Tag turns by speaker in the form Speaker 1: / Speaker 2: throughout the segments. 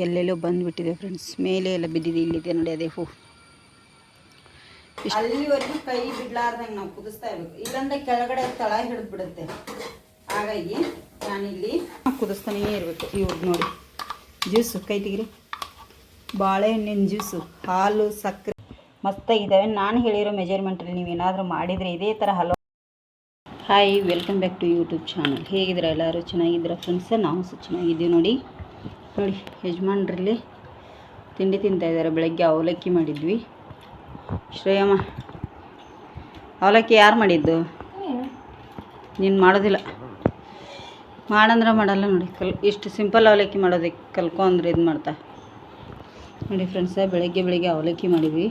Speaker 1: ಎಲ್ಲೆಲ್ಲೋ ಬಂದುಬಿಟ್ಟಿದೆ ಫ್ರೆಂಡ್ಸ್ ಮೇಲೆ ಎಲ್ಲ ಬಿದ್ದಿದೆ ಇಲ್ಲಿದೆ ನೋಡಿ ಅದೇ ಹೂ. ಅಲ್ಲಿವರೆಗೂ ಕೈ ಬಿಡ್ಲಾರ್ದಂಗೆ ನಾವು ಕುದಿಸ್ತಾ ಇರ್ಬೇಕು. ಇಲ್ಲಾಂದ್ರೆ ಕೆಳಗಡೆ ತಳ ಹಿಡಿದು ಬಿಡುತ್ತೆ ಹಾಗಾಗಿ ನಾನಿಲ್ಲಿ ಕುದಿಸ್ತಾನೇ ಇರಬೇಕು. ಇವ್ರಿಗೆ ನೋಡಿ. ಜ್ಯೂಸು ಕೈ ತೆಗಿರಿ. ಬಾಳೆಹಣ್ಣಿನ ಜ್ಯೂಸು ಹಾಲು ಸಕ್ಕರೆ ಮಸ್ತಾಗಿದ್ದಾವೆ ನಾನು ಹೇಳಿರೋ ಮೆಜರ್ಮೆಂಟಲ್ಲಿ ನೀವೇನಾದರೂ ಮಾಡಿದರೆ ಇದೇ ಥರ hello hi welcome back to YouTube channel ಹೇಗಿದ್ದೀರಾ ಎಲ್ಲರೂ? ಚೆನ್ನಾಗಿದ್ದೀರಾ ಫ್ರೆಂಡ್ಸ್ ನಾವು ಸಹ ಚೆನ್ನಾಗಿದ್ದೀವಿ ನೋಡಿ. ನೋಡಿ ಯಜಮಾನ್ರಲ್ಲಿ ತಿಂಡಿ ತಿಂತಾ ಇದ್ದಾರೆ. ಬೆಳಗ್ಗೆ ಅವಲಕ್ಕಿ ಮಾಡಿದ್ವಿ. ಶ್ರೇಯಮ್ಮ ಅವಲಕ್ಕಿ ಯಾರು ಮಾಡಿದ್ದು? ನೀನು? ಮಾಡೋದಿಲ್ಲ. ಮಾಡಂದ್ರೆ ಮಾಡಲ್ಲ ನೋಡಿ. ಕಲ್ ಇಷ್ಟು ಸಿಂಪಲ್ ಅವಲಕ್ಕಿ ಮಾಡೋದಕ್ಕೆ ಕಲ್ಕೊ ಅಂದ್ರೆ ಇದು ಮಾಡ್ತಾ. ನೋಡಿ ಫ್ರೆಂಡ್ಸ ಬೆಳಗ್ಗೆ ಬೆಳಗ್ಗೆ ಅವಲಕ್ಕಿ ಮಾಡಿದ್ವಿ.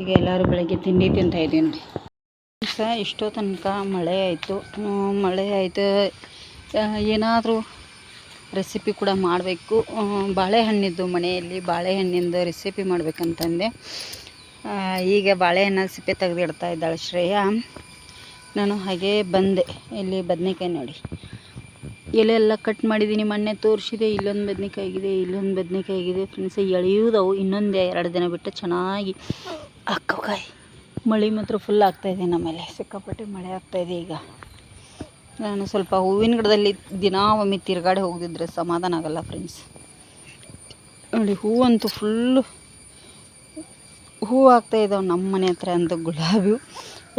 Speaker 1: ಈಗ ಎಲ್ಲರೂ ಬೆಳಗ್ಗೆ ತಿಂಡಿ ತಿಂತಾ ಇದ್ದೀವಿ ನೋಡಿ. ಫ್ರೆಂಡ್ಸ ಇಷ್ಟೋ ತನಕ ಮಳೆ ಆಯಿತು. ಮಳೆ ಆಯಿತು. ಏನಾದರೂ ರೆಸಿಪಿ ಕೂಡ ಮಾಡಬೇಕು. ಬಾಳೆಹಣ್ಣಿದ್ದು ಮನೆಯಲ್ಲಿ ಬಾಳೆಹಣ್ಣಿಂದು ರೆಸಿಪಿ ಮಾಡಬೇಕಂತಂದೆ. ಈಗ ಬಾಳೆಹಣ್ಣ ಸಿಪ್ಪೆ ತೆಗೆದಿಡ್ತಾ ಇದ್ದಾಳೆ ಶ್ರೇಯ. ನಾನು ಹಾಗೆ ಬಂದೆ. ಇಲ್ಲಿ ಬದನೆಕಾಯಿ ನೋಡಿ. ಎಲೆ ಎಲ್ಲ ಕಟ್ ಮಾಡಿದ್ದೀನಿ ಮೊನ್ನೆ ತೋರಿಸಿದೆ, ಇಲ್ಲೊಂದು ಬದನೆಕಾಯಿ ಆಗಿದೆ ಇಲ್ಲೊಂದು ಬದನೆಕಾಯಿ ಆಗಿದೆ ಫ್ರೆಂಡ್ಸ್, ಎಳೆಯುವುದವು ಇನ್ನೊಂದು ಎರಡು ದಿನ ಬಿಟ್ಟು ಚೆನ್ನಾಗಿ ಅಕ್ಕಕಾಯಿ ಮಳೆ ಮಾತ್ರ ಫುಲ್ ಆಗ್ತಾಯಿದೆ ನಮ್ಮಲ್ಲಿ. ಸಿಕ್ಕಾಪಟ್ಟೆ ಮಳೆ ಆಗ್ತಾಯಿದೆ ಈಗ. ನಾನು ಸ್ವಲ್ಪ ಹೂವಿನ ಗಿಡದಲ್ಲಿ ದಿನಾ ಒಮ್ಮೆ ತಿರುಗಾಡಿ ಹೋಗಿದ್ರೆ ಸಮಾಧಾನ ಆಗಲ್ಲ ಫ್ರೆಂಡ್ಸ್ ನೋಡಿ ಹೂವಂತೂ ಫುಲ್ಲು ಹೂ ಆಗ್ತಾ ಇದ್ದಾವೆ ನಮ್ಮ ಮನೆ ಹತ್ರ ಅಂತ ಗುಲಾಬಿ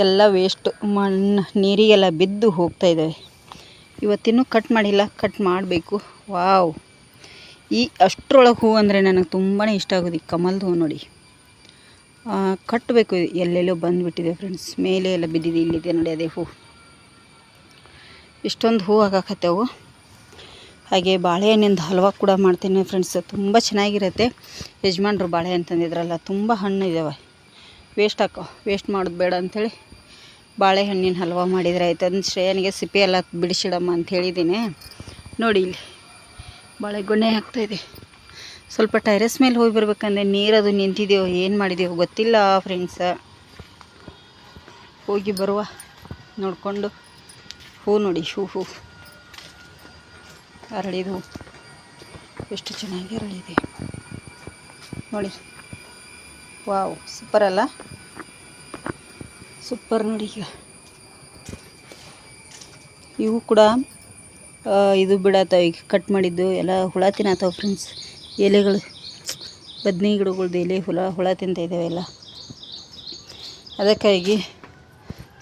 Speaker 1: ಎಲ್ಲ ವೇಸ್ಟ್ ಮಣ್ಣು ನೀರಿಗೆಲ್ಲ ಬಿದ್ದು ಹೋಗ್ತಾ ಇದ್ದಾವೆ ಇವತ್ತಿನ್ನೂ ಕಟ್ ಮಾಡಿಲ್ಲ ಕಟ್ ಮಾಡಬೇಕು. ವಾವ್ ಈ ಅಷ್ಟರೊಳಗೆ ಹೂ ಅಂದರೆ ನನಗೆ ತುಂಬಾ ಇಷ್ಟ ಆಗೋದು ಈ ಕಮಲ್ದು ಹೂ ನೋಡಿ. ಕಟ್ಟಬೇಕು ಎಲ್ಲೆಲ್ಲೋ ಬಂದುಬಿಟ್ಟಿದೆ ಫ್ರೆಂಡ್ಸ್ ಮೇಲೆ ಎಲ್ಲ ಬಿದ್ದಿದೆ, ಇಲ್ಲಿದೆ ನೋಡಿ ಅದೇ ಹೂ. ಇಷ್ಟೊಂದು ಹೂ ಆಗಾಕತ್ತವು ಹಾಗೆ ಬಾಳೆಹಣ್ಣಿಂದ ಹಲ್ವಾ ಕೂಡ ಮಾಡ್ತೀನಿ ಫ್ರೆಂಡ್ಸ್ ತುಂಬ ಚೆನ್ನಾಗಿರುತ್ತೆ. ಯಜಮಾನ್ರು ಬಾಳೆಹಣ್ಣು ತಂದಿದ್ರಲ್ಲ, ತುಂಬ ಹಣ್ಣು ಇದಾವೆ. ವೇಸ್ಟ್ ಹಾಕೋ ವೇಸ್ಟ್ ಮಾಡೋದು ಬೇಡ ಅಂಥೇಳಿ ಬಾಳೆಹಣ್ಣಿನ ಹಲ್ವಾ ಮಾಡಿದರೆ ಆಯ್ತು. ಅದನ್ನ ಶ್ರೇಯನಿಗೆ ಸಿಪ್ಪೆ ಎಲ್ಲ ಬಿಡಿಸಿಡಮ್ಮ ಅಂತ ಹೇಳಿದ್ದೀನಿ ನೋಡಿ ಇಲ್ಲಿ ಬಾಳೆಗೊನೆ ಹಾಕ್ತಾಯಿದೆ ಸ್ವಲ್ಪ ಟೆರೆಸ್ ಮೇಲೆ ಹೋಗಿ ಬರ್ಬೇಕಂದ್ರೆ ನೀರದು ನಿಂತಿದೆಯೋ, ಏನು ಮಾಡಿದೆಯೋ ಗೊತ್ತಿಲ್ಲ ಫ್ರೆಂಡ್ಸ ಹೋಗಿ ಬರುವ, ನೋಡಿಕೊಂಡು. ಹೂ ನೋಡಿ, ಹೂ ಹೂ. ಅರಳಿದು ಎಷ್ಟು ಚೆನ್ನಾಗಿ ಅರಳಿದೆ. ನೋಡಿ. ವಾವ್ ಸೂಪರ್ ಅಲ್ಲ? ಸೂಪರ್ ನೋಡಿ ಈಗ. ಇವು ಕೂಡ ಇದು ಬಿಡತ್ತವ ಈಗ ಕಟ್ ಮಾಡಿದ್ದು. ಎಲ್ಲ ಹುಳ ತಿನ್ನತ್ತವ ಫ್ರೆಂಡ್ಸ್ ಎಲೆಗಳು. ಬದ್ನಿ ಗಿಡಗಳ್ದು ಎಲೆ, ಹುಳ ಹುಳ ತಿಂತ ಇದ್ದಾವೆಲ್ಲ ಅದಕ್ಕಾಗಿ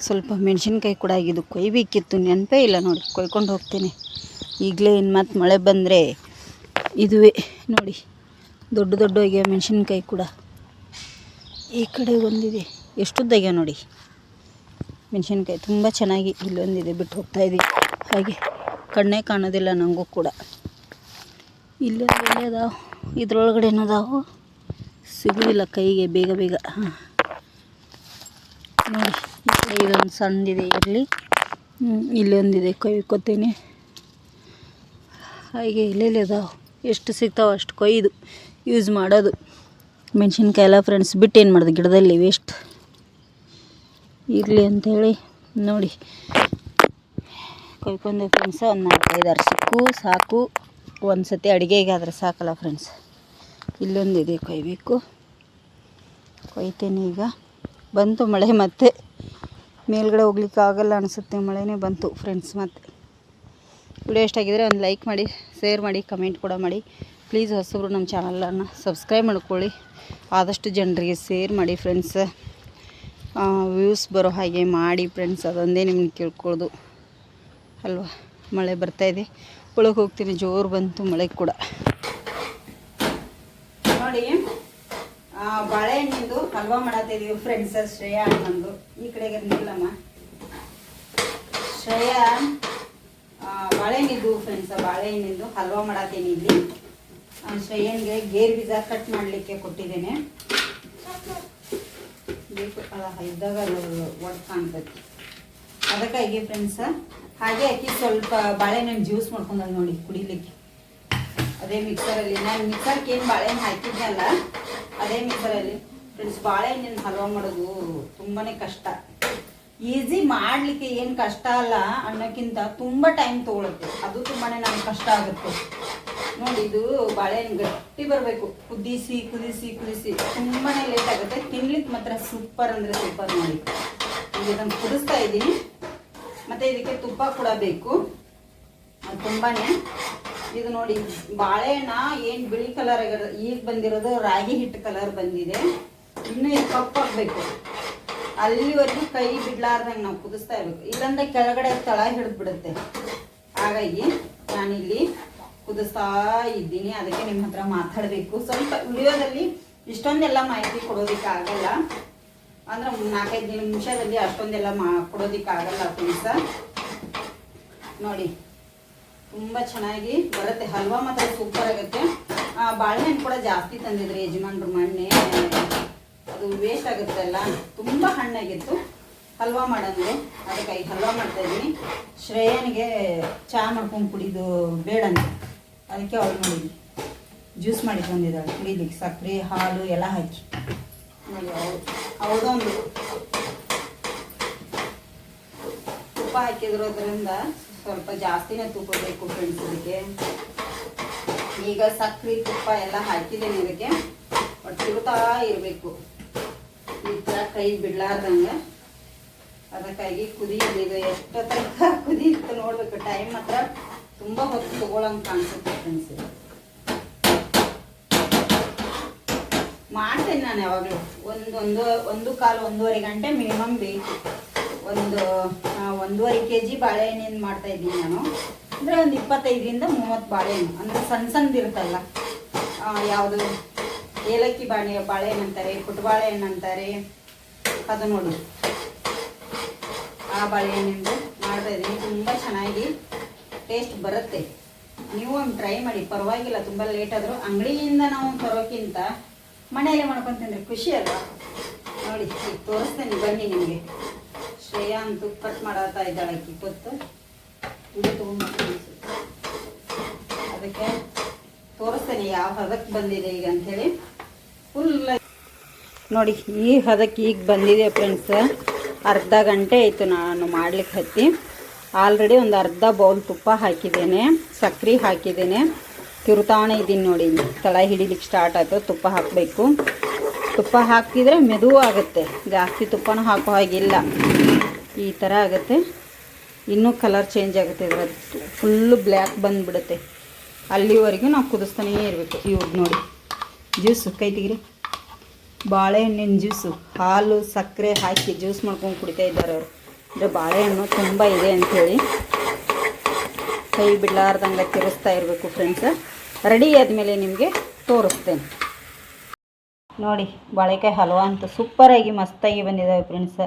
Speaker 1: ಸ್ವಲ್ಪ ಮೆಣಸಿನ್ಕಾಯಿ ಕೂಡ ಆಗಿದ್ದು ಕೊಯ್ಬೇಕಿತ್ತು, ನೆನಪೇ ಇಲ್ಲ ನೋಡಿ, ಕೊಯ್ಕೊಂಡು ಹೋಗ್ತೀನಿ. ಈಗಲೇ ಇನ್ನು ಮತ್ತೆ ಮಳೆ ಬಂದರೆ ಇದುವೇ, ನೋಡಿ, ದೊಡ್ಡ ದೊಡ್ಡ ಆಗ್ಯಾವ ಮೆಣಸಿನ್ಕಾಯಿ ಕೂಡ. ಈ ಕಡೆ ಒಂದಿದೆ ಎಷ್ಟುದ್ದಾಗ್ಯಾವ ನೋಡಿ. ಮೆಣಸಿನ್ಕಾಯಿ ತುಂಬ ಚೆನ್ನಾಗಿ ಇಲ್ಲೊಂದಿದೆ ಬಿಟ್ಟು ಇದ್ದೀವಿ ಹಾಗೆ ಕಣ್ಣೇ ಕಾಣೋದಿಲ್ಲ ನನಗೂ ಕೂಡ. ಇಲ್ಲೇ ಅದಾವ ಇದ್ರೊಳಗಡೆ ಏನದಾವು ಸಿಗುವುದಿಲ್ಲ ಕೈಗೆ, ಬೇಗ ಬೇಗ. ಹಾಂ. ನೋಡಿ ಇದೊಂದು ಸಣ್ಣದಿದೆ ಇರಲಿ. ಇಲ್ಲೊಂದಿದೆ ಕೊಯ್ಕೋತೀನಿ ಹಾಗೆ ಇಲ್ಲೆಲ್ಲಿ ಅದಾವೆ? ಎಷ್ಟು ಸಿಗ್ತಾವೆ ಅಷ್ಟು ಕೊಯ್ದು ಯೂಸ್ ಮಾಡೋದು. ಮೆಣಸಿನ್ಕಾಯಿ ಎಲ್ಲ ಫ್ರೆಂಡ್ಸ್ ಬಿಟ್ಟು ಏನು ಮಾಡೋದು? ಗಿಡದಲ್ಲಿ ವೇಸ್ಟ್ ಇರಲಿ ಅಂಥೇಳಿ ನೋಡಿ. ಕೊಯ್ಕೊಂಡೆ ಫ್ರೆಂಡ್ಸ್ ಒಂದು ನಾಲ್ಕೈದಾರು ಸಿಕ್ಕು, ಸಾಕು. ಒಂದು ಸತಿ ಅಡುಗೆಗೆ ಆದರೆ ಸಾಕಲ್ಲ ಫ್ರೆಂಡ್ಸ್ ಇಲ್ಲೊಂದಿದೆ ಕೊಯ್ಬೇಕು ಕೊಯ್ತೇನೆ ಈಗ. ಬಂತು ಮಳೆ ಮತ್ತೆ. ಮೇಲ್ಗಡೆ ಹೋಗ್ಲಿಕ್ಕೆ ಆಗಲ್ಲ ಅನಿಸುತ್ತೆ ಮಳೆನೇ ಬಂತು ಫ್ರೆಂಡ್ಸ್ ಮತ್ತೆ. ವಿಡಿಯೋ ಇಷ್ಟ ಒಂದು ಲೈಕ್ ಮಾಡಿ ಶೇರ್ ಮಾಡಿ ಕಮೆಂಟ್ ಕೂಡ ಮಾಡಿ. ಪ್ಲೀಸ್ ಹೊಸಬ್ರು ನಮ್ಮ ಚಾನಲನ್ನು ಸಬ್ಸ್ಕ್ರೈಬ್ ಮಾಡ್ಕೊಳ್ಳಿ. ಆದಷ್ಟು ಜನರಿಗೆ ಶೇರ್ ಮಾಡಿ ಫ್ರೆಂಡ್ಸ್ ವ್ಯೂಸ್ ಬರೋ ಹಾಗೆ ಮಾಡಿ ಫ್ರೆಂಡ್ಸ್ ಅದೊಂದೇ ನಿಮ್ಗೆ ಕೇಳ್ಕೊಳ್ಳೋದು ಅಲ್ವಾ? ಮಳೆ ಬರ್ತಾ ಇದೆ. ಒಳಗೆ ಹೋಗ್ತೀನಿ, ಜೋರು ಬಂತು ಮಳೆ ಕೂಡ ನೋಡಿ ಆ, ಬಾಳೆಹಣ್ಣಿಂದು ಹಲ್ವಾ ಮಾಡತ್ತಿದೀವಿ ಫ್ರೆಂಡ್ಸ್ ಶ್ರೇಯಾ ಅಣ್ಣಂದು ಈ ಕಡೆಗೆ ನಿಲ್ಲಮ್ಮ. ಶ್ರೇಯಾ ಬಾಳೆಹಣ್ಣಿದ್ದು ಫ್ರೆಂಡ್ಸ್ ಬಾಳೆಹಣ್ಣಿಂದು ಹಲ್ವಾ ಮಾಡತ್ತೀನಿ ಇಲ್ಲಿ. ಶ್ರೇಯನ್ಗೆ ಗೇರ್ ಬೀಜ ಕಟ್ ಮಾಡಲಿಕ್ಕೆ ಕೊಟ್ಟಿದ್ದೇನೆ. ಇದ್ದಾಗ ಒಟ್ಟು ಕಾಣ್ತೈತಿ. ಅದಕ್ಕಾಗಿ ಫ್ರೆಂಡ್ಸ್ ಹಾಗೆ ಅಕ್ಕಿ ಸ್ವಲ್ಪ ಬಾಳೆಹಣ್ಣು ಜ್ಯೂಸ್ ಮಾಡ್ಕೊಂಡಾಗ ನೋಡಿ ಕುಡಿಲಿಕ್ಕೆ. ಅದೇ ಮಿಕ್ಸರಲ್ಲಿ ನಾನು ಮಿಕ್ಸರ್ಗೆ ಏನು ಬಾಳೆಹಣ್ಣು ಹಾಕಿದ್ನಲ್ಲ ಅದೇ ಮಿಕ್ಸರಲ್ಲಿ ಫ್ರೆಂಡ್ಸ್ ಬಾಳೆಹಣ್ಣಿನ ಹಲ್ವಾ ಮಾಡೋದು ತುಂಬಾ ಕಷ್ಟ. ಈಸಿ ಮಾಡಲಿಕ್ಕೆ ಏನು ಕಷ್ಟ ಅಲ್ಲ, ಅನ್ನೋಕ್ಕಿಂತ ತುಂಬ ಟೈಮ್ ತೊಗೊಳುತ್ತೆ. ಅದು ತುಂಬಾ ನಮ್ಗೆ ಕಷ್ಟ ಆಗುತ್ತೆ. ನೋಡಿ, ಇದು ಬಾಳೆಹಣ್ಣು ಗಟ್ಟಿ ಬರಬೇಕು. ಕುದಿಸಿ ಕುದಿಸಿ ಕುದಿಸಿ. ತುಂಬಾನೇ ಲೇಟ್ ಆಗುತ್ತೆ. ತಿನ್ಲಿಕ್ಕೆ ಮಾತ್ರ ಸೂಪರ್ ಅಂದ್ರೆ ಸೂಪರ್ ನೋಡಿ. ಈಗ ಇದನ್ನು ಕುದಿಸ್ತಾ ಇದ್ದೀನಿ. ಮತ್ತೆ ಇದಕ್ಕೆ ತುಪ್ಪ ಕೂಡ ಬೇಕು. ತುಂಬಾನೇ ಇದು ನೋಡಿ, ಬಾಳೆಹಣ್ಣ ಏನು ಬಿಳಿ ಕಲರ್ ಈಗ ಬಂದಿರೋದು ರಾಗಿ ಹಿಟ್ಟು ಕಲರ್ ಬಂದಿದೆ. ಇನ್ನೂ ಇದು ಕಪ್ಪಾಗಬೇಕು ಅಲ್ಲಿವರೆಗೂ ಕೈ ಬಿಡ್ಲಾರ್ದಂಗೆ ನಾವು ಕುದಿಸ್ತಾ ಇರ್ಬೇಕು. ಇಲ್ಲಂದ್ರೆ ಕೆಳಗಡೆ ತಳ ಹಿಡಿದು ಬಿಡುತ್ತೆ ಹಾಗಾಗಿ ನಾನಿಲ್ಲಿ ಕುದಿಸ್ತಾ ಇದ್ದೀನಿ. ಅದಕ್ಕೆ ನಿಮ್ಮ ಹತ್ರ ಮಾತಾಡಬೇಕು. ಸ್ವಲ್ಪ ವಿಡಿಯೋದಲ್ಲಿ ಇಷ್ಟೊಂದೆಲ್ಲ ಮಾಹಿತಿ ಕೊಡೋದಕ್ಕೆ ಆಗಲ್ಲ ಅಂದ್ರೆ ನಾಲ್ಕೈದು ನಿಮಿಷದಲ್ಲಿ ಅಷ್ಟೊಂದೆಲ್ಲ ಮಾ ಕೊಡೋದಕ್ಕೆ ಆಗಲ್ಲ ಫ್ರೆಂಡ್ಸ ನೋಡಿ. ತುಂಬ ಚೆನ್ನಾಗಿ ಬರುತ್ತೆ. ಹಲ್ವಾ ಮಾತ್ರ ಸೂಪರ್ ಆಗುತ್ತೆ. ಆ, ಬಾಳೆಹಣ್ಣು ಕೂಡ ಜಾಸ್ತಿ ತಂದಿದ್ರು ಯಜಮಾನ್ರು ಮಣ್ಣೆ ಅದು ವೇಸ್ಟ್ ಆಗುತ್ತಲ್ಲ ತುಂಬ ಹಣ್ಣಾಗಿತ್ತು. ಹಲ್ವಾ ಮಾಡಂದ್ರೆ ಅದಕ್ಕಾಗಿ ಹಲ್ವಾ ಮಾಡ್ತಾ ಇದ್ದೀನಿ. ಶ್ರೇಯನಿಗೆ ಚಹಾ ಮಾಡ್ಕೊಂಡು ಕುಡಿದು ಬೇಡಂತ ಅದಕ್ಕೆ ಅವಳು ಮಾಡಿದ್ವಿ ಜ್ಯೂಸ್ ಮಾಡಿ ಬಂದಿದ್ದಾಳೆ ಕುಡಿಲಿಕ್ಕೆ ಸಕ್ಕರೆ ಹಾಲು ಎಲ್ಲ ಹಾಕಿ. ಅವಳದೊಂದು ತುಪ್ಪ ಹಾಕಿದ್ರೋದ್ರಿಂದ ಸ್ವಲ್ಪ ಜಾಸ್ತಿನೇ ತುಪ್ಪ ಬೇಕು ಫ್ರೆಂಡ್ಸ್ ಇದಕ್ಕೆ ಈಗ ಸಕ್ಕರೆ ತುಪ್ಪ ಎಲ್ಲ ಹಾಕಿದ್ದೀನಿ ಇದಕ್ಕೆ. ಒಟ್ಟು ತಿರುತ್ತಾ ಇರಬೇಕು. ಈ ಥರ ಕೈ ಬಿಡ್ಲಾರ್ದಂಗೆ. ಅದಕ್ಕಾಗಿ ಕುದಿಯೋದು ಇದು ಎಷ್ಟು ತನಕ ಕುದಿಯುತ್ತೆ ನೋಡಬೇಕು. ಟೈಮ್ ಮಾತ್ರ ತುಂಬ ಹೊತ್ತು ತೊಗೊಳಂಗೆ ಕಾಣಿಸುತ್ತೆ ಫ್ರೆಂಡ್ಸ್ ಮಾಡ್ತೇನೆ ನಾನು ಯಾವಾಗಲೂ. ಒಂದು ಒಂದು ಒಂದು ಕಾಲು ಒಂದೂವರೆ ಗಂಟೆ ಮಿನಿಮಮ್ ಬೇಕು ಒಂದು ಒಂದೂವರೆ ಕೆ ಜಿ ಬಾಳೆಹಣ್ಣಿನ ಮಾಡ್ತಾ ಇದ್ದೀನಿ ನಾನು. ಅಂದರೆ ಒಂದು ಇಪ್ಪತ್ತೈದರಿಂದ ಮೂವತ್ತು ಬಾಳೆಹಣ್ಣು. ಅಂದರೆ ಸಣ್ಣ ಸಣ್ಣದಿರುತ್ತಲ್ಲ ಯಾವುದು? ಏಲಕ್ಕಿ ಬಾಳೆ ಬಾಳೆಹಣ್ಣು ಅಂತಾರೆ ಬಾಳೆಹಣ್ಣು ಅಂತಾರೆ. ಅದು ನೋಡಿ. ಆ ಬಾಳೆಹಣ್ಣಿಂದ ಮಾಡ್ತಾ ಇದ್ದೀನಿ. ತುಂಬ ಚೆನ್ನಾಗಿ ಟೇಸ್ಟ್ ಬರುತ್ತೆ. ನೀವು ಒಂದು ಟ್ರೈ ಮಾಡಿ. ಪರವಾಗಿಲ್ಲ, ತುಂಬ ಲೇಟ್ ಆದರೂ. ಅಂಗಡಿಯಿಂದ ನಾವು ತರೋಕ್ಕಿಂತ ಮನೆಯಲ್ಲೇ ಮಾಡ್ಕೊತೀನಿ ಖುಷಿ ಅಲ್ವಾ? ನೋಡಿ ತೋರಿಸ್ತೇನೆ, ಬನ್ನಿ ನಿಮಗೆ. ಶ್ರೇಯಾ ಅಂತೂ ಕಟ್ ಮಾಡತ್ತಾ ಇದ್ದಾಳೆ ಅಕ್ಕಿ ಕೊತ್ತು ಇದು ತೊಗೊಂಡ್ಬಿಟ್ಟು ಅದಕ್ಕೆ ತೋರಿಸ್ತೇನೆ ಯಾವ ಹದಕ್ಕೆ ಬಂದಿದೆ ಈಗ ಅಂಥೇಳಿ. ಫುಲ್ ನೋಡಿ, ಈ ಹದಕ್ಕೆ ಈಗ ಬಂದಿದೆ ಫ್ರೆಂಡ್ಸ್ ಅರ್ಧ ಗಂಟೆ ಆಯಿತು ನಾನು ಮಾಡ್ಲಿಕ್ಕೆ ಹತ್ತಿ. ಆಲ್ರೆಡಿ ಒಂದು ಅರ್ಧ ಬೌಲ್ ತುಪ್ಪ ಹಾಕಿದ್ದೇನೆ ಸಕ್ಕರೆ ಹಾಕಿದ್ದೇನೆ. ತಿರುತಾಣೆ ಇದ್ದೀನಿ ನೋಡಿ, ತಳ ಹಿಡಿಲಿಕ್ಕೆ ಸ್ಟಾರ್ಟ್ ಆಯಿತು, ತುಪ್ಪ ಹಾಕಬೇಕು. ತುಪ್ಪ ಹಾಕಿದರೆ ಮೆದು ಆಗುತ್ತೆ ಜಾಸ್ತಿ ತುಪ್ಪನೂ ಹಾಕೋ ಹಾಗಿಲ್ಲ. ಈ ಥರ ಆಗುತ್ತೆ. ಇನ್ನೂ ಕಲರ್ ಚೇಂಜ್ ಆಗುತ್ತೆ ಇದರ ಫುಲ್ಲು ಬ್ಲ್ಯಾಕ್ ಬಂದುಬಿಡುತ್ತೆ. ಅಲ್ಲಿವರೆಗೂ ನಾವು ಕುದಿಸ್ತಾನೇ ಇರಬೇಕು. ಇವ್ರದ್ದು ನೋಡಿ. ಜ್ಯೂಸು ಕೈ ಬಾಳೆಹಣ್ಣಿನ ಜ್ಯೂಸು ಹಾಲು, ಸಕ್ಕರೆ ಹಾಕಿ ಜ್ಯೂಸ್ ಮಾಡ್ಕೊಂಡು ಕುಡಿತಾ ಇದ್ದಾರೆ ಅವರು. ಅಂದರೆ ಬಾಳೆಹಣ್ಣು ತುಂಬ ಇದೆ ಅಂಥೇಳಿ ಕೈ ಬಿಡಲಾರ್ದಂಗೆ ತಿರುಸ್ತಾ ಇರಬೇಕು ಫ್ರೆಂಡ್ಸ್ ರೆಡಿ ಆದಮೇಲೆ ನಿಮಗೆ ತೋರಿಸ್ತೇನೆ. ನೋಡಿ, ಬಾಳೆಕಾಯಿ ಹಲ್ವಾ ಅಂತ ಸೂಪರಾಗಿ ಮಸ್ತಾಗಿ ಬಂದಿದ್ದಾವೆ ಫ್ರೆಂಡ್ಸ್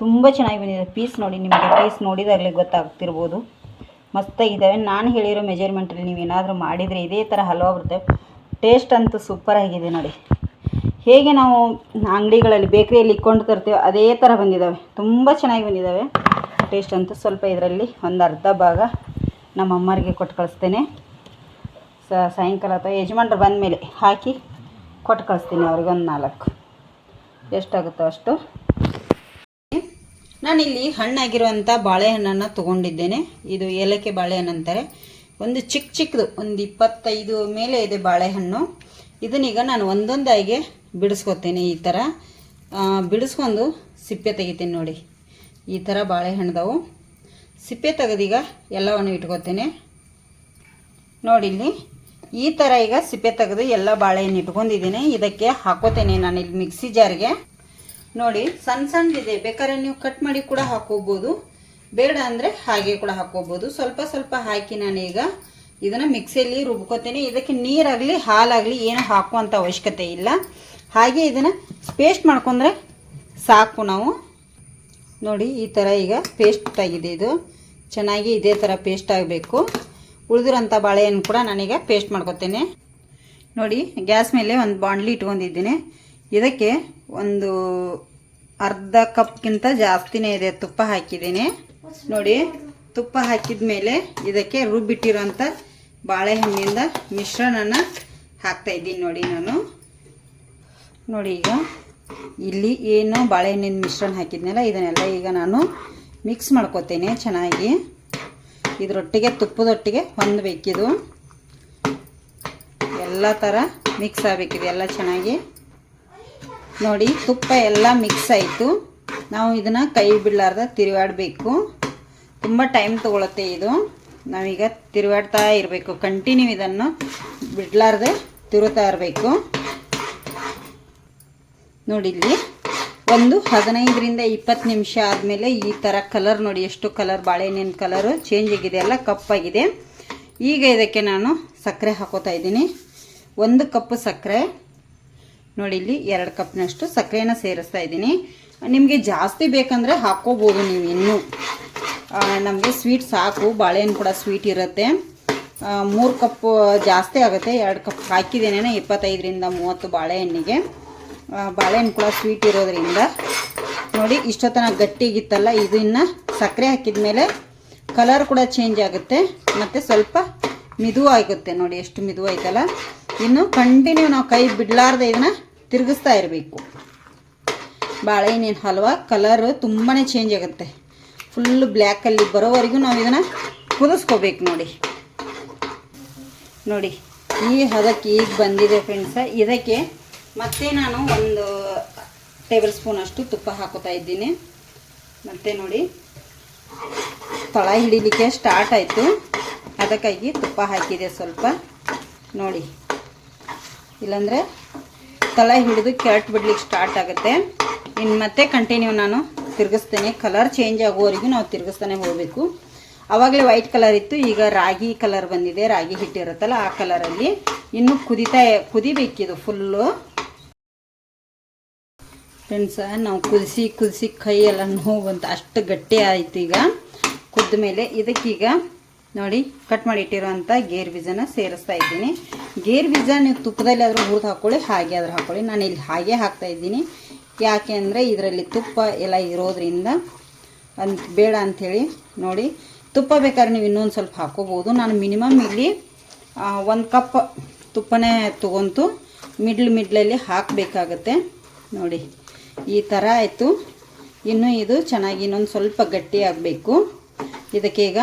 Speaker 1: ತುಂಬ ಚೆನ್ನಾಗಿ ಬಂದಿದೆ. ಪೀಸ್ ನೋಡಿ, ನಿಮಗೆ ಪೀಸ್ ನೋಡಿದಾಗಲೇ ಗೊತ್ತಾಗ್ತಿರ್ಬೋದು. ಮಸ್ತಾಗಿದ್ದಾವೆ ನಾನು ಹೇಳಿರೋ ಮೆಜರ್ಮೆಂಟಲ್ಲಿ ನೀವು ಏನಾದರೂ ಮಾಡಿದರೆ ಇದೇ ಥರ ಹಲ್ವಾ ಬರುತ್ತೆ. ಟೇಸ್ಟ್ ಅಂತೂ ಸೂಪರಾಗಿದೆ ನೋಡಿ. ಹೇಗೆ ನಾವು ಅಂಗಡಿಗಳಲ್ಲಿ ಬೇಕ್ರಿಯಲ್ಲಿ ಇಕ್ಕೊಂಡು ತರ್ತೀವೋ ಅದೇ ಥರ ಬಂದಿದ್ದಾವೆ. ತುಂಬ ಚೆನ್ನಾಗಿ ಬಂದಿದ್ದಾವೆ. ಟೇಸ್ಟ್ ಅಂತೂ ಸ್ವಲ್ಪ ಇದರಲ್ಲಿ ಒಂದು ಅರ್ಧ ಭಾಗ ನಮ್ಮ ಅಮ್ಮರಿಗೆ ಕೊಟ್ಟು ಕಳಿಸ್ತೇನೆ. ಸಾಯಂಕಾಲ ಅಥವಾ ಯಜಮಾನ್ರು ಬಂದ ಮೇಲೆ ಹಾಕಿ ಕೊಟ್ಟು ಕಳಿಸ್ತೀನಿ ಅವ್ರಿಗೆ ಒಂದು ನಾಲ್ಕು. ಎಷ್ಟಾಗುತ್ತೋ ಅಷ್ಟು. ನಾನಿಲ್ಲಿ ಹಣ್ಣಾಗಿರುವಂಥ ಬಾಳೆಹಣ್ಣನ್ನು ತೊಗೊಂಡಿದ್ದೇನೆ. ಇದು ಏಲಕ್ಕಿ ಬಾಳೆಹಣ್ಣು ಅಂತಾರೆ. ಒಂದು ಚಿಕ್ಕ ಚಿಕ್ಕದು ಒಂದು ಇಪ್ಪತ್ತೈದು ಮೇಲೆ ಇದೆ ಬಾಳೆಹಣ್ಣು. ಇದನ್ನೀಗ ನಾನು ಒಂದೊಂದಾಗಿ ಬಿಡಿಸ್ಕೊತೀನಿ ಈ ಥರ ಬಿಡಿಸ್ಕೊಂಡು ಸಿಪ್ಪೆ ತೆಗಿತೀನಿ ನೋಡಿ. ಈ ಥರ ಬಾಳೆಹಣ್ಣದವು. ಸಿಪ್ಪೆ ತೆಗೆದೀಗ ಎಲ್ಲವನ್ನು ಇಟ್ಕೋತೇನೆ. ನೋಡಿ ಇಲ್ಲಿ ಈ ಥರ ಈಗ ಸಿಪ್ಪೆ ತೆಗೆದು ಎಲ್ಲ ಬಾಳೆಹಣ್ಣು ಇಟ್ಕೊಂಡಿದ್ದೀನಿ. ಇದಕ್ಕೆ ಹಾಕೋತೇನೆ ನಾನು ಇಲ್ಲಿ ಮಿಕ್ಸಿ ಜಾರ್ಗೆ. ನೋಡಿ ಸಣ್ಣ ಸಣ್ಣದಿದೆ ಬೇಕಾದ್ರೆ ನೀವು ಕಟ್ ಮಾಡಿ ಕೂಡ ಹಾಕೋಬೋದು. ಬೇಡ ಅಂದರೆ ಹಾಗೆ ಕೂಡ ಹಾಕೋಬೋದು. ಸ್ವಲ್ಪ ಸ್ವಲ್ಪ ಹಾಕಿ ನಾನೀಗ ಇದನ್ನು ಮಿಕ್ಸಿಯಲ್ಲಿ ರುಬ್ಕೋತೇನೆ. ಇದಕ್ಕೆ ನೀರಾಗಲಿ, ಹಾಲಾಗಲಿ ಏನು ಹಾಕುವಂಥ ಅವಶ್ಯಕತೆ ಇಲ್ಲ. ಹಾಗೆ ಇದನ್ನು ಪೇಸ್ಟ್ ಮಾಡ್ಕೊಂಡ್ರೆ ಸಾಕು ನಾವು. ನೋಡಿ, ಈ ಥರ ಈಗ ಪೇಸ್ಟ್ ಆಗಿದೆ ಇದು. ಚೆನ್ನಾಗಿ ಇದೇ ಥರ ಪೇಸ್ಟ್ ಆಗಬೇಕು. ಉಳಿದಿರೋಂಥ ಬಾಳೆಹಣ್ಣು ಕೂಡ ನಾನೀಗ ಪೇಸ್ಟ್ ಮಾಡ್ಕೊತೇನೆ. ನೋಡಿ, ಗ್ಯಾಸ್ ಮೇಲೆ ಒಂದು ಬಾಂಡ್ಲಿ ಇಟ್ಕೊಂಡಿದ್ದೀನಿ. ಇದಕ್ಕೆ ಒಂದು ಅರ್ಧ ಕಪ್ಗಿಂತ ಜಾಸ್ತಿನೇ ಇದೆ. ತುಪ್ಪ ಹಾಕಿದ್ದೀನಿ. ನೋಡಿ, ತುಪ್ಪ ಹಾಕಿದ ಮೇಲೆ ಇದಕ್ಕೆ ರುಬ್ಬಿಟ್ಟಿರೋಂಥ ಬಾಳೆಹಣ್ಣಿಂದ ಮಿಶ್ರಣನ ಹಾಕ್ತಾ ಇದ್ದೀನಿ ನೋಡಿ ನಾನು. ನೋಡಿ ಈಗ, ಇಲ್ಲಿ ಏನು ಬಾಳೆಹಣ್ಣಿನ ಮಿಶ್ರಣ ಹಾಕಿದ್ನಲ್ಲ, ಇದನ್ನೆಲ್ಲ ಈಗ ನಾನು ಮಿಕ್ಸ್ ಮಾಡ್ಕೊತೇನೆ ಚೆನ್ನಾಗಿ. ಇದರೊಟ್ಟಿಗೆ, ತುಪ್ಪದೊಟ್ಟಿಗೆ ಹೊಂದಬೇಕಿದು ಎಲ್ಲ ಥರ ಮಿಕ್ಸ್ ಆಗಬೇಕಿದೆ, ಎಲ್ಲ ಚೆನ್ನಾಗಿ. ನೋಡಿ, ತುಪ್ಪ ಎಲ್ಲ ಮಿಕ್ಸ್ ಆಯಿತು. ನಾವು ಇದನ್ನು ಕೈ ಬಿಡಲಾರ್ದ ತಿರುಗಾಡಬೇಕು. ತುಂಬ ಟೈಮ್ ತೊಗೊಳುತ್ತೆ ಇದು. ನಾವೀಗ ತಿರುಗಾಡ್ತಾ ಇರಬೇಕು. ಕಂಟಿನ್ಯೂ ಇದನ್ನು ಬಿಡಲಾರ್ದೆ ತಿರುತ್ತಾ ಇರಬೇಕು. ನೋಡಿ ಇಲ್ಲಿ, ಒಂದು ಹದಿನೈದರಿಂದ ಇಪ್ಪತ್ತು ನಿಮಿಷ ಆದಮೇಲೆ ಈ ಥರ ಕಲರ್ ನೋಡಿ, ಎಷ್ಟು ಕಲರ್ ಬಾಳೆಹಣ್ಣಿನ ಕಲರು ಚೇಂಜ್ ಆಗಿದೆ ಎಲ್ಲ ಕಪ್ಪಾಗಿದೆ. ಈಗ ಇದಕ್ಕೆ ನಾನು ಸಕ್ಕರೆ ಹಾಕೋತಾ ಇದ್ದೀನಿ. ಒಂದು ಕಪ್ಪು ಸಕ್ಕರೆ. ನೋಡಿ, ಇಲ್ಲಿ ಎರಡು ಕಪ್ನಷ್ಟು ಸಕ್ಕರೆನ ಸೇರಿಸ್ತಾ ಇದ್ದೀನಿ. ನಿಮಗೆ ಜಾಸ್ತಿ ಬೇಕಂದರೆ ಹಾಕ್ಕೋಬೋದು ನೀವು ಇನ್ನೂ. ನಮಗೆ ಸ್ವೀಟ್ ಸಾಕು, ಬಾಳೆಹಣ್ಣು ಕೂಡ ಸ್ವೀಟ್ ಇರುತ್ತೆ. ಮೂರು ಕಪ್ ಜಾಸ್ತಿ ಆಗುತ್ತೆ. ಎರಡು ಕಪ್ ಹಾಕಿದ್ದೇನೆ ಇಪ್ಪತ್ತೈದರಿಂದ ಮೂವತ್ತು ಬಾಳೆಹಣ್ಣಿಗೆ. ಬಾಳೆಹಣ್ಣು ಕೂಡ ಸ್ವೀಟ್ ಇರೋದ್ರಿಂದ. ನೋಡಿ, ಇಷ್ಟೊತ್ತನ ಗಟ್ಟಿಗಿತ್ತಲ್ಲ ಇದನ್ನು ಸಕ್ಕರೆ ಹಾಕಿದ ಮೇಲೆ ಕಲರ್ ಕೂಡ ಚೇಂಜ್ ಆಗುತ್ತೆ. ಮತ್ತು ಸ್ವಲ್ಪ ಮಿದುವಾಗುತ್ತೆ. ನೋಡಿ, ಎಷ್ಟು ಮಿದುವಾಯ್ತಲ್ಲ. ಇನ್ನು ಕಂಟಿನ್ಯೂ ನಾವು ಕೈ ಬಿಡಲಾರ್ದೆ ಇದನ್ನು ತಿರುಗಿಸ್ತಾ ಇರಬೇಕು. ಬಾಳೆಹಣ್ಣಿನ ಹಲ್ವಾ? ಕಲರು ತುಂಬಾ ಚೇಂಜ್ ಆಗುತ್ತೆ. ಫುಲ್ಲು ಬ್ಲ್ಯಾಕಲ್ಲಿ ಬರೋವರೆಗೂ ನಾವು ಇದನ್ನು ಕುದಿಸ್ಕೋಬೇಕು ನೋಡಿ. ನೋಡಿ, ಈ ಹದಕ್ಕೆ ಈಗ ಬಂದಿದೆ ಫ್ರೆಂಡ್ಸ ಇದಕ್ಕೆ ಮತ್ತೆ ನಾನು ಒಂದು ಟೇಬಲ್ ಸ್ಪೂನ್ ಅಷ್ಟು ತುಪ್ಪ ಹಾಕೋತಾ ಇದ್ದೀನಿ. ಮತ್ತೆ ನೋಡಿ, ತಳ ಹಿಡಿಲಿಕ್ಕೆ ಸ್ಟಾರ್ಟ್ ಆಯಿತು. ಅದಕ್ಕಾಗಿ ತುಪ್ಪ ಹಾಕಿದೆ ಸ್ವಲ್ಪ. ನೋಡಿ, ಇಲ್ಲಾಂದರೆ ತಳ ಹಿಡಿದು ಕೆರಟ್ ಬಿಡ್ಲಿಕ್ಕೆ ಸ್ಟಾರ್ಟ್ ಆಗುತ್ತೆ. ಇನ್ನು ಮತ್ತೆ ಕಂಟಿನ್ಯೂ ನಾನು ತಿರುಗಿಸ್ತೇನೆ. ಕಲರ್ ಚೇಂಜ್ ಆಗೋವರೆಗೂ ನಾವು ತಿರುಗಿಸ್ತಾನೆ ಹೋಗಬೇಕು. ಆವಾಗಲೇ ವೈಟ್ ಕಲರ್ ಇತ್ತು, ಈಗ ರಾಗಿ ಕಲರ್ ಬಂದಿದೆ. ರಾಗಿ ಹಿಟ್ಟಿರುತ್ತಲ್ಲ ಆ ಕಲರಲ್ಲಿ ಇನ್ನು ಕುದಿತಾ, ಕುದಿಬೇಕಿದು ಫುಲ್ಲು ಫ್ರೆಂಡ್ಸ ನಾವು ಕುದಿಸಿ ಕುದಿಸಿ ಕೈ ಎಲ್ಲ ಅಂತ ಅಷ್ಟು ಗಟ್ಟಿ ಆಯಿತು ಈಗ. ಕುದ್ದ ಮೇಲೆ ಇದಕ್ಕೀಗ ನೋಡಿ ಕಟ್ ಮಾಡಿ ಇಟ್ಟಿರೋಂಥ ಗೇರ್ ಬೀಜನ ಸೇರಿಸ್ತಾ ಇದ್ದೀನಿ. ಗೇರ್ ಬೀಜ ನೀವು ತುಪ್ಪದಲ್ಲಿ ಆದರೂ ಹುರಿದು ಹಾಕ್ಕೊಳ್ಳಿ ಹಾಗೆ ಆದರೂ ಹಾಕ್ಕೊಳ್ಳಿ ನಾನು ಇಲ್ಲಿ ಹಾಗೆ ಹಾಕ್ತಾ ಇದ್ದೀನಿ. ಯಾಕೆ ಅಂದರೆ ಇದರಲ್ಲಿ ತುಪ್ಪ ಎಲ್ಲ ಇರೋದ್ರಿಂದ ಅಂತ ಬೇಡ ಅಂಥೇಳಿ ನೋಡಿ. ತುಪ್ಪ ಬೇಕಾದ್ರೆ ನೀವು ಇನ್ನೊಂದು ಸ್ವಲ್ಪ ಹಾಕೋಬೋದು ನಾನು ಮಿನಿಮಮ್ ಇಲ್ಲಿ ಒಂದು ಕಪ್ ತುಪ್ಪನೇ ತೊಗೊಂತು ಮಿಡ್ಲ್ ಮಿಡ್ಲಲ್ಲಿ ಹಾಕಬೇಕಾಗತ್ತೆ. ನೋಡಿ, ಈ ಥರ ಆಯಿತು. ಇನ್ನು ಇದು ಚೆನ್ನಾಗಿ ಇನ್ನೊಂದು ಸ್ವಲ್ಪ ಗಟ್ಟಿ ಆಗಬೇಕು. ಇದಕ್ಕೆ ಈಗ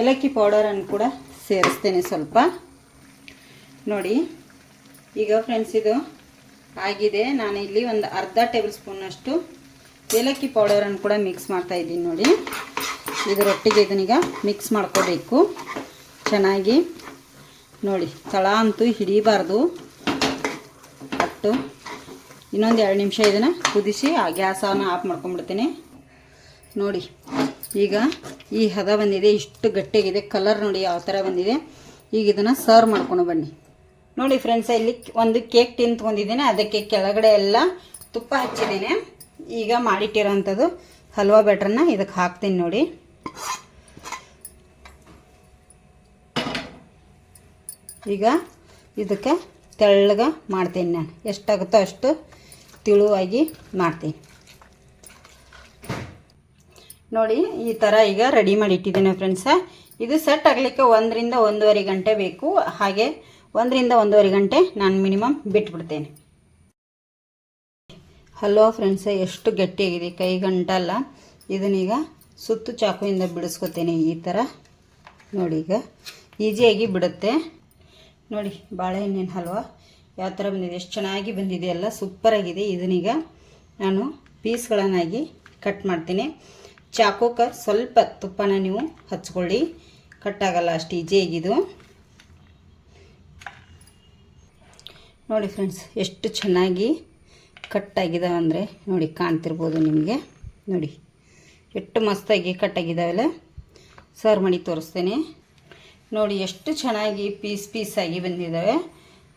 Speaker 1: ಏಲಕ್ಕಿ ಪೌಡರನ್ನು ಕೂಡ ಸೇರಿಸ್ತೇನೆ ಸ್ವಲ್ಪ. ನೋಡಿ, ಈಗ ಫ್ರೆಂಡ್ಸ್ ಇದು ಆಗಿದೆ. ನಾನು ಇಲ್ಲಿ ಒಂದು ಅರ್ಧ ಟೇಬಲ್ ಸ್ಪೂನಷ್ಟು ಏಲಕ್ಕಿ ಪೌಡರನ್ನು ಕೂಡ ಮಿಕ್ಸ್ ಮಾಡ್ತಾ ಇದ್ದೀನಿ ನೋಡಿ. ಇದರೊಟ್ಟಿಗೆ ಇದನ್ನೀಗ ಮಿಕ್ಸ್ ಮಾಡ್ಕೋಬೇಕು. ಚೆನ್ನಾಗಿ ನೋಡಿ, ತಳ ಅಂತೂ ಹಿಡಿಬಾರ್ದು. ಅಟ್ಟು ಇನ್ನೊಂದು ಎರಡು ನಿಮಿಷ ಇದನ್ನು ಕುದಿಸಿ ಆ ಗ್ಯಾಸನ್ನು ಆಫ್ ಮಾಡ್ಕೊಂಡ್ಬಿಡ್ತೀನಿ. ನೋಡಿ ಈಗ ಈ ಹದ ಬಂದಿದೆ, ಇಷ್ಟು ಗಟ್ಟಿಯಾಗಿದೆ ಕಲರ್ ನೋಡಿ ಯಾವ ಥರ ಬಂದಿದೆ. ಈಗ ಇದನ್ನು ಸರ್ವ್ ಮಾಡ್ಕೊಂಡು ಬನ್ನಿ. ನೋಡಿ ಫ್ರೆಂಡ್ಸ್ ಇಲ್ಲಿ ಒಂದು ಕೇಕ್ ಟಿನ್ ಅದಕ್ಕೆ ಕೆಳಗಡೆ ಎಲ್ಲ ತುಪ್ಪ ಹಚ್ಚಿದ್ದೀನಿ. ಈಗ ಮಾಡಿಟ್ಟಿರೋಂಥದ್ದು ಹಲ್ವಾ ಬ್ಯಾಟ್ರನ್ನ ಇದಕ್ಕೆ ಹಾಕ್ತೀನಿ ನೋಡಿ. ಈಗ ಇದಕ್ಕೆ ತೆಳ್ಳಗ ಮಾಡ್ತೀನಿ ನಾನು. ಎಷ್ಟಾಗುತ್ತೋ ಅಷ್ಟು ತಿಳುವಾಗಿ ಮಾಡ್ತೀನಿ. ನೋಡಿ, ಈ ಥರ ಈಗ ರೆಡಿ ಮಾಡಿ ಇಟ್ಟಿದ್ದೀನಿ ಫ್ರೆಂಡ್ಸ ಇದು ಸೆಟ್ ಆಗಲಿಕ್ಕೆ ಒಂದರಿಂದ ಒಂದೂವರೆ ಗಂಟೆ ಬೇಕು. ಹಾಗೆ ಒಂದರಿಂದ ಒಂದೂವರೆ ಗಂಟೆ ನಾನು ಮಿನಿಮಮ್ ಬಿಟ್ಬಿಡ್ತೇನೆ. ಹಲೋ ಫ್ರೆಂಡ್ಸ ಎಷ್ಟು ಗಟ್ಟಿಯಾಗಿದೆ. ಕೈ ಗಂಟಲ್ಲ ಇದನ್ನೀಗ ಸುತ್ತು ಚಾಕುವಿಂದ ಬಿಡಿಸ್ಕೊತೇನೆ ಈ ಥರ ನೋಡಿ ಈಗ ಈಸಿಯಾಗಿ ಬಿಡುತ್ತೆ. ನೋಡಿ ಬಾಳೆಹಣ್ಣಿನ ಹಲ್ವಾ. ಯಾವ ಥರ ಬಂದಿದೆ? ಎಷ್ಟು ಚೆನ್ನಾಗಿ ಬಂದಿದೆ. ಎಲ್ಲ ಸೂಪರಾಗಿದೆ ಇದನ್ನೀಗ ನಾನು ಪೀಸ್ಗಳನ್ನಾಗಿ ಕಟ್ ಮಾಡ್ತೀನಿ. ಚಾಕುಕ ಸ್ವಲ್ಪ ತುಪ್ಪನ ನೀವು ಹಚ್ಕೊಳ್ಳಿ. ಕಟ್ಟಾಗಲ್ಲ ಅಷ್ಟು ಈಜಿಯಾಗಿದು ನೋಡಿ ಫ್ರೆಂಡ್ಸ್, ಎಷ್ಟು ಚೆನ್ನಾಗಿ ಕಟ್ಟಾಗಿದ್ದಾವೆ ಅಂದರೆ ನೋಡಿ ಕಾಣ್ತಿರ್ಬೋದು ನಿಮಗೆ. ನೋಡಿ, ಎಷ್ಟು ಮಸ್ತಾಗಿ ಕಟ್ಟಾಗಿದ್ದಾವೆಲ್ಲ ಸರ್ವ್ ಮಾಡಿ ತೋರಿಸ್ತೇನೆ. ನೋಡಿ, ಎಷ್ಟು ಚೆನ್ನಾಗಿ ಪೀಸ್ ಪೀಸಾಗಿ ಬಂದಿದ್ದಾವೆ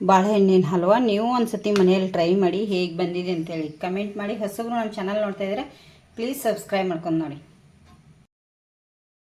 Speaker 1: ಬಾಳೆಹಣ್ಣಿನ ಹಲ್ವಾ ನೀವು ಒಂದು ಸತಿ ಮನೆಯಲ್ಲಿ ಟ್ರೈ ಮಾಡಿ ಹೇಗೆ ಬಂದಿದೆ ಅಂತೇಳಿ. ಕಮೆಂಟ್ ಮಾಡಿ. ಹೊಸಬ್ರು ನಮ್ಮ ಚಾನಲ್ ನೋಡ್ತಾ ಇದ್ದರೆ ಪ್ಲೀಸ್ ಸಬ್ಸ್ಕ್ರೈಬ್ ಮಾಡ್ಕೊಂಡು ನೋಡಿ.